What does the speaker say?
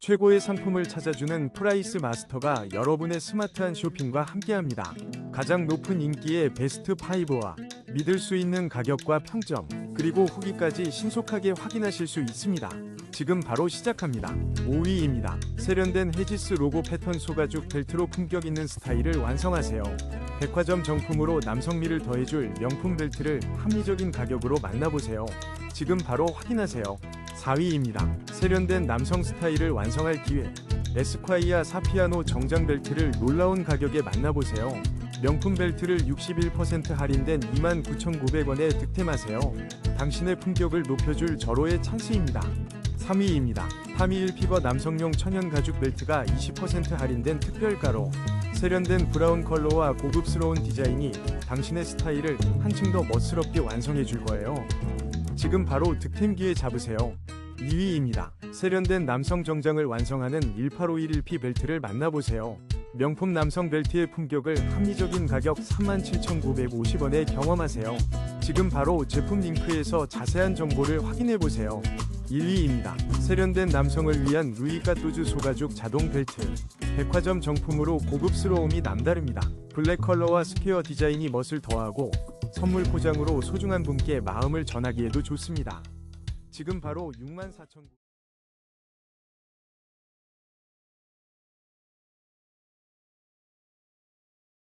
최고의 상품을 찾아주는 프라이스 마스터가 여러분의 스마트한 쇼핑과 함께합니다. 가장 높은 인기의 베스트 5와 믿을 수 있는 가격과 평점, 그리고 후기까지 신속하게 확인하실 수 있습니다. 지금 바로 시작합니다. 5위입니다. 세련된 헤지스 로고 패턴 소가죽 벨트로 품격 있는 스타일을 완성하세요. 백화점 정품으로 남성미를 더해줄 명품 벨트를 합리적인 가격으로 만나보세요. 지금 바로 확인하세요. 4위입니다. 세련된 남성 스타일을 완성할 기회. 에스콰이아 사피아노 정장 벨트를 놀라운 가격에 만나보세요. 명품 벨트를 61% 할인된 29,900원에 득템하세요. 당신의 품격을 높여줄 절호의 찬스입니다. 3위입니다. 타미일 피버 남성용 천연 가죽 벨트가 20% 할인된 특별가로 세련된 브라운 컬러와 고급스러운 디자인이 당신의 스타일을 한층 더 멋스럽게 완성해 줄 거예요. 지금 바로 득템 기회 잡으세요. 2위입니다. 세련된 남성 정장을 완성하는 18511P 벨트를 만나보세요. 명품 남성 벨트의 품격을 합리적인 가격 37,950원에 경험하세요. 지금 바로 제품 링크에서 자세한 정보를 확인해보세요. 1위입니다. 세련된 남성을 위한 루이가뚜즈 소가죽 자동 벨트. 백화점 정품으로 고급스러움이 남다릅니다. 블랙 컬러와 스퀘어 디자인이 멋을 더하고 선물 포장으로 소중한 분께 마음을 전하기에도 좋습니다. 지금 바로 64,000